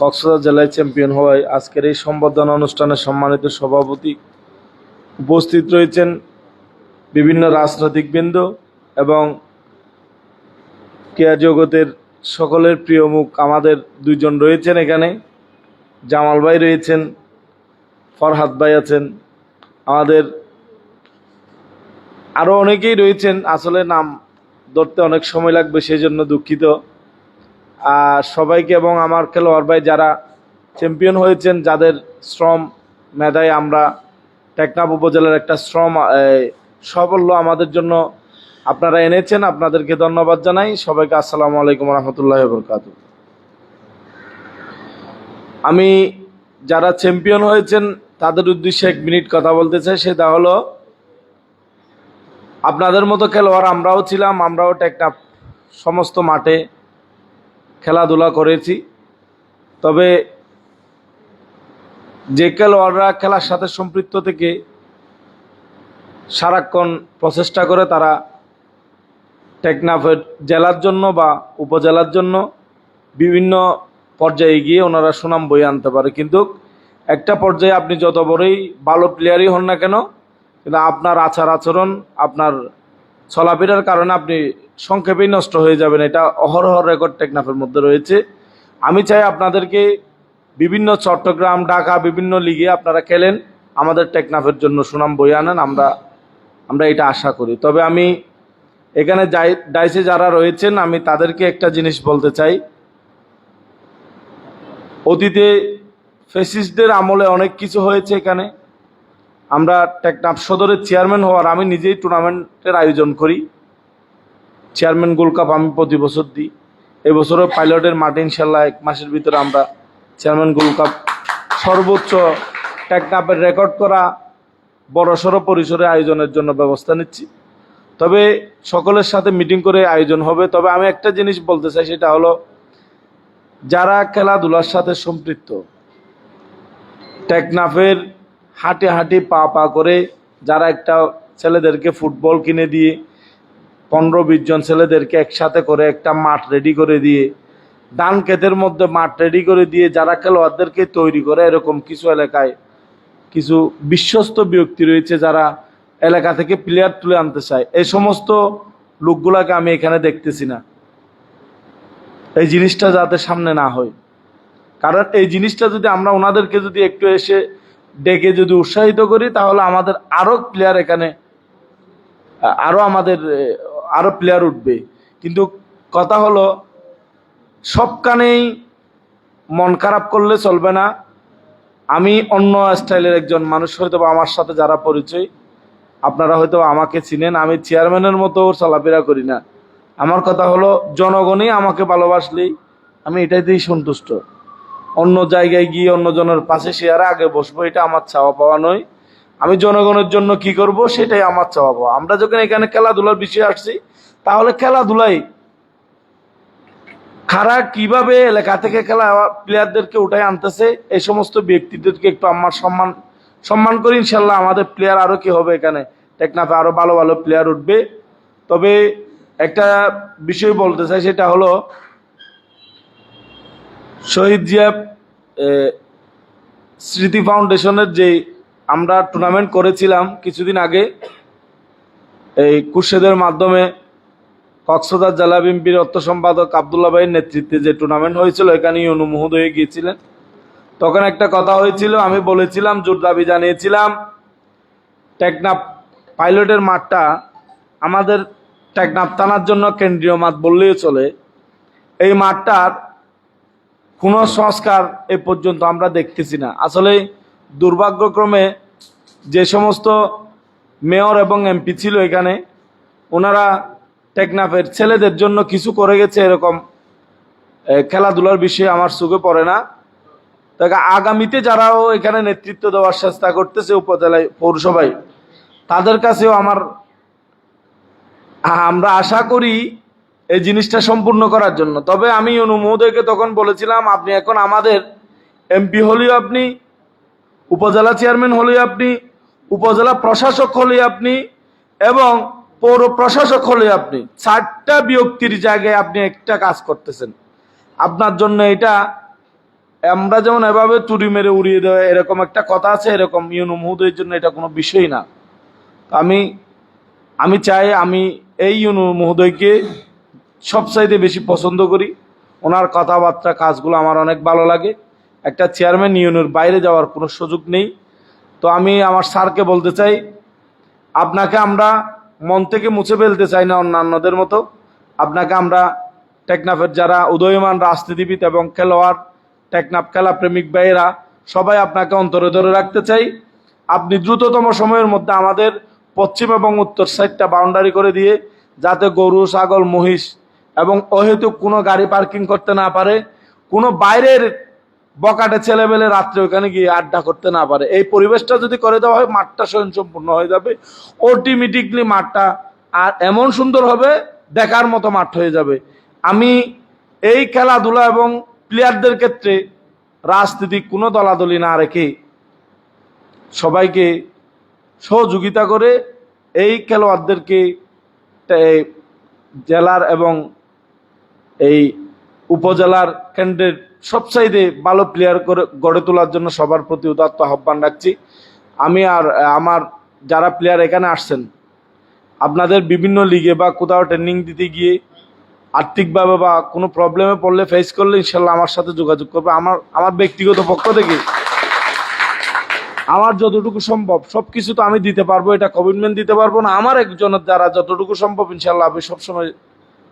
কক্সবাজার জেলায় চ্যাম্পিয়ন হওয়ায় আজকের এই সম্বর্ধনা অনুষ্ঠানে সম্মানিত সভাপতি উপস্থিত রয়েছেন বিভিন্ন রাজনৈতিক বৃন্দ এবং ক্রীড়া জগতের সকলের প্রিয় মুখ আমাদের দুইজন রয়েছেন এখানে। জামাল ভাই রয়েছেন, ফরহাদ ভাই আছেন, আমাদের আরও অনেকেই রয়েছেন। আসলে নাম ধরতে অনেক সময় লাগবে সেই জন্য দুঃখিত। সবাইকে এবং আমার খেলোয়াড় ভাই যারা চ্যাম্পিয়ন হয়েছেন, যাদের শ্রম মেধায় আমরা টেকনাফ উপজেলার একটা শ্রম সাফল্য আমাদের জন্য আপনারা এনেছেন। আপনাদেরকে ধন্যবাদ জানাই। সবাইকে আসসালামু আলাইকুম রহমতুল্লাহ বরকাত আমি যারা চ্যাম্পিয়ন হয়েছেন, তাদের উদ্দেশ্যে এক মিনিট কথা বলতে চাই। সেটা হলো, আপনাদের মতো খেলোয়াড় আমরাও ছিলাম, আমরাও টেকনাফ সমস্ত মাঠে খেলাধুলা করেছি। তবে যে খেলোয়াড়রা খেলার সাথে সম্পৃক্ত থেকে সারাক্ষণ প্রচেষ্টা করে তারা টেকনাফের জেলার জন্য বা উপজেলার জন্য বিভিন্ন পর্যায়ে গিয়ে ওনারা সুনাম বয়ে আনতে পারে। কিন্তু একটা পর্যায়ে আপনি যত বড়ই ভালো প্লেয়ারই হন না কেন, কিন্তু আপনার আচার আচরণ আপনার চলাফেরার কারণে আপনি সংক্ষেপেই নষ্ট হয়ে যাবেন এটা অহরহ রেকর্ড টেকনাফের মধ্যে রয়েছে। আমি চাই আপনাদেরকে বিভিন্ন চট্টগ্রাম, ঢাকা, বিভিন্ন লিগে আপনারা খেলেন। আমাদের টেকনাফের জন্য সুনাম বই আনেন। আমরা আমরা এটা আশা করি। তবে আমি এখানে ডাইসে যারা রয়েছেন, আমি তাদেরকে একটা জিনিস বলতে চাই। অতীতে ফেসিস্টদের আমলে অনেক কিছু হয়েছে এখানে। আমরা টেকনাফ সদরের চেয়ারম্যান হওয়ার, আমি নিজেই টুর্নামেন্টের আয়োজন করি। চেয়ারম্যান গোল্ড কাপ আমি প্রতি বছর দিই। এবছরও পাইলটের মাঠে ইনশাল্লাহ এক মাসের ভিতরে আমরা চেয়ারম্যান গোল্ড কাপ সর্বোচ্চ টেকনাফের রেকর্ড করা বড়সড় পরিসরে আয়োজনের জন্য ব্যবস্থা নিচ্ছি। তবে সকলের সাথে মিটিং করে আয়োজন হবে। তবে আমি একটা জিনিস বলতে চাই, সেটা হলো যারা খেলাধুলার সাথে সম্পৃক্ত টেকনাফের হাঁটে হাঁটি পা পা করে যারা একটা ছেলেদেরকে ফুটবল কিনে দিয়ে পনেরো বিশ জন ছেলেদেরকে একসাথে করে একটা মাঠ রেডি করে দিয়ে, ধান ক্ষেতের মধ্যে মাঠ রেডি করে দিয়ে যারা খেলোয়াড়দেরকে তৈরি করে এরকম কিছু এলাকায় কিছু বিশ্বস্ত ব্যক্তি রয়েছে যারা এলাকা থেকে প্লেয়ার তুলে আনতে চায়। এই সমস্ত লোকগুলাকে আমি এখানে দেখতেছি না। এই জিনিসটা যাতে সামনে না হয়। কারণ এই জিনিসটা যদি আমরা ওনাদেরকে যদি একটু এসে ডেকে যদি উৎসাহিত করি, তাহলে আমাদের আরও প্লেয়ার এখানে আরও আমাদের এ, আরও প্লেয়ার উঠবে। কিন্তু কথা হলো সব কানেই মন খারাপ করলে চলবে না। আমি অন্য স্টাইলের একজন মানুষ হয়তো আমার সাথে যারা পরিচয় আপনারা হয়তো আমাকে চিনেন আমি চেয়ারম্যানের মতো চলাফেরা করি না। আমার কথা হলো জনগণই আমাকে ভালোবাসলেই আমি এটাইতেই সন্তুষ্ট। অন্য জায়গায় গিয়ে অন্যজনের পাশে শেয়ারে আগে বসবো এটা আমার চাওয়া পাওয়া নয়। আমি জনগণের জন্য কি করব সেটাই আমার চাওয়া আমরা যখন এখানে খেলাধুলার বিষয়ে আসছি, তাহলে খেলাধুলাই খারা কীভাবে এলাকা থেকে খেলা প্লেয়ারদেরকে উঠাই আনতেছে, এই সমস্ত ব্যক্তিদেরকে একটু আমার সম্মান সম্মান করি, ইনশাল্লাহ আমাদের প্লেয়ার আরও কি হবে এখানে। টেকনাফে আরও ভালো ভালো প্লেয়ার উঠবে। তবে একটা বিষয় বলতে চাই, সেটা হলো শহীদ জিয়া স্মৃতি ফাউন্ডেশনের যে আমরা টুর্নামেন্ট করেছিলাম কিছুদিন আগে। এই কুর্শেদের মাধ্যমে কক্সবাজার জেলা বিএনপির অর্থ সম্পাদক আবদুল্লাহ ভাইয়ের নেতৃত্বে যে টুর্নামেন্ট হয়েছিল এখানে অনুমোদ হয়ে গিয়েছিলেন। তখন একটা কথা হয়েছিল, আমি বলেছিলাম, জোর দাবি জানিয়েছিলাম, টেকনাফ পাইলটের মাঠটা আমাদের টেকনাফ টানার জন্য কেন্দ্রীয় মাঠ বললেই চলে। এই মাঠটার কোনো সংস্কার এ পর্যন্ত আমরা দেখতেছি না। আসলে দুর্ভাগ্যক্রমে যে সমস্ত মেয়র এবং এমপি ছিল এখানে, ওনারা টেকনাফের ছেলেদের জন্য কিছু করে গেছে এরকম খেলাধুলার বিষয়ে আমার চোখে পড়ে না। তাকে আগামীতে যারাও এখানে নেতৃত্ব দেওয়ার চেষ্টা করতেছে উপজেলায়, পৌরসভায়, তাদের কাছেও আমার, আমরা আশা করি এই জিনিসটা সম্পূর্ণ করার জন্য। তবে আমি অনুমোদয়কে তখন বলেছিলাম, আপনি এখন আমাদের এমপি হলেও আপনি উপজেলা চেয়ারম্যান হলেও আপনি, উপজেলা প্রশাসক হলে আপনি, এবং পৌর প্রশাসক হলে আপনি। চারটা বিয়ক্তির জায়গায় আপনি একটা কাজ করতেছেন। আপনার জন্য এটা, আমরা যেমন এভাবে তুড়ি মেরে উড়িয়ে দেওয়া, এরকম একটা কথা আছে, এরকম ইউনু মহুদের জন্য এটা কোনো বিষয় না। আমি আমি চাই আমি এই ইউনু মহোদয়কে সবচাইতে বেশি পছন্দ করি। ওনার কথাবার্তা, কাজগুলো আমার অনেক ভালো লাগে। একটা চেয়ারম্যান ইউনিয়নের বাইরে যাওয়ার কোনো সুযোগ নেই। তো আমি আমার স্যারকে বলতে চাই, আপনাকে আমরা মন থেকে মুছে ফেলতে চাই না অন্যান্যদের মতো। আপনাকে আমরা টেকনাফের যারা উদয়মান রাজনীতিবিদ এবং খেলোয়াড়, টেকনাফ খেলা প্রেমিক ভাইয়েরা, সবাই আপনাকে অন্তরে ধরে রাখতে চাই। আপনি দ্রুততম সময়ের মধ্যে আমাদের পশ্চিম এবং উত্তর সাইডটা বাউন্ডারি করে দিয়ে যাতে গরু, ছাগল, মহিষ এবং অহেতুক কোনো গাড়ি পার্কিং করতে না পারে, কোনো বাইরের বকাটে ছেলেবেলে রাত্রে ওখানে গিয়ে আড্ডা করতে না পারে। এই পরিবেশটা যদি করে দেওয়া হয়, মাঠটা স্বয়ংসম্পূর্ণ হয়ে যাবে। অটোমেটিকলি মাঠটা আর এমন সুন্দর হবে, দেখার মতো মাঠ হয়ে যাবে। আমি এই খেলাধুলা এবং প্লেয়ারদের ক্ষেত্রে রাজনীতি কোনো দলাদলি না রেখে সবাইকে সহযোগিতা করে এই খেলোয়াড়দেরকে জেলার এবং এই উপজেলার কেন্দ্রের সবচাইতে ভালো প্লেয়ার করে, গড়ে তোলার জন্য সবার প্রতি উদাত্ত আহ্বান রাখছি। আমি আর, আমার যারা প্লেয়ার এখানে আসছেন, আপনাদের বিভিন্ন লিগে বা কোথাও ট্রেনিং দিতে গিয়ে আর্থিকভাবে বা কোনো প্রবলেমে পড়লে ফেস করলে ইনশাল্লাহ আমার সাথে যোগাযোগ করবে। আমার আমার ব্যক্তিগত পক্ষ থেকে আমার যতটুকু সম্ভব সব কিছু তো আমি দিতে পারব, এটা কমিটমেন্ট দিতে পারব না। আমার একজনের দ্বারা যতটুকু সম্ভব ইনশাল্লাহ আমি সবসময়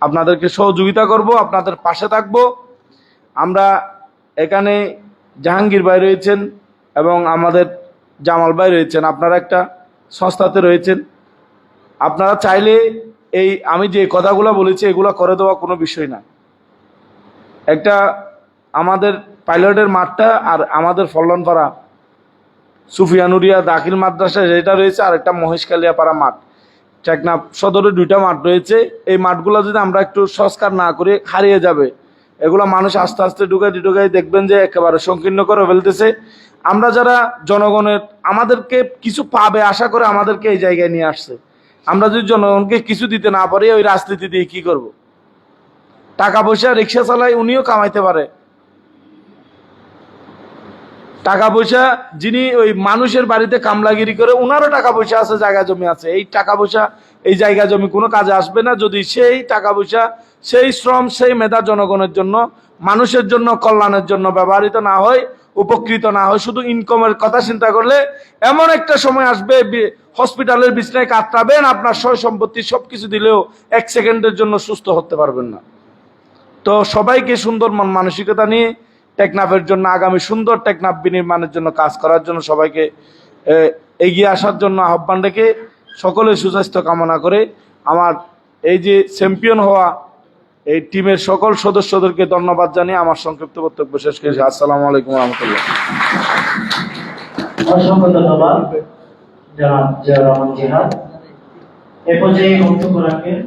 আপনাদেরকে সহযোগিতা করব, আপনাদের পাশে থাকব। আমরা এখানে জাহাঙ্গীর ভাই রয়েছেন এবং আমাদের জামাল ভাই রয়েছেন। আপনারা একটা সংস্থাতে রয়েছেন। আপনারা চাইলে এই আমি যে কথাগুলো বলেছি, এগুলো করে দেওয়া কোনো বিষয় না। একটা আমাদের পাইলটের মাঠটা আর আমাদের ফলন ফল্লনপাড়া সুফিয়ানুরিয়া দাখিল মাদ্রাসা যেটা রয়েছে আর একটা মহেশকালিয়াপাড়া মাঠ। টেকনাফ সদরে দুইটা মাঠ রয়েছে। এই মাঠগুলো যদি আমরা একটু সংস্কার না করে হারিয়ে যাবে এগুলো মানুষ আস্তে আস্তে ঢুকাই ঢুকাই দেখবেন যে একেবারে সংকীর্ণ করে ফেলতেছে। আমরা যারা জনগণের, আমাদেরকে কিছু পাবে আশা করে আমাদেরকে এই জায়গায় নিয়ে আসছে। আমরা যদি জনগণকে কিছু দিতে না পারি, ওই রাজনীতি দিয়ে কি করব? টাকা পয়সা রিক্সা চালায় উনিও কামাইতে পারে। টাকা পয়সা যিনি ওই মানুষের বাড়িতে কামলাগিরি করে ওনারও টাকা পয়সা আছে, জায়গা জমি আছে। এই টাকা পয়সা, এই জায়গা জমি কোনো কাজে আসবে না। যদি সেই টাকা পয়সা, সেই শ্রম, সেই মেধা জনগণের জন্য, মানুষের জন্য, কল্যাণের জন্য ব্যবহৃত না হয়, উপকৃত না হয়, শুধু ইনকামের কথা চিন্তা করলে এমন একটা সময় আসবে হসপিটালের বিছনায় কাতরাবেন, আপনার সয় সম্পত্তি সবকিছু দিলেও এক সেকেন্ডের জন্য সুস্থ হতে পারবেন না। তো সবাইকে সুন্দর মন মানসিকতা নিয়ে টেকনাফের জন্য, আগামী সুন্দর টেকনাফ বিনির্মাণের জন্য কাজ করার জন্য সবাইকে এগিয়ে আসার জন্য আহ্বান রেখে সকলের সুস্বাস্থ্য কামনা করে আমার এই যে চ্যাম্পিয়ন হওয়া এই টিমের সকল সদস্যদেরকে ধন্যবাদ জানিয়ে আমার সংক্ষিপ্ত বক্তব্য শেষ করেছি। আসসালামু আলাইকুম রহমতুল্লাহ। অসংখ্য ধন্যবাদ এ পর্যায়ে বক্তব্য রাখেন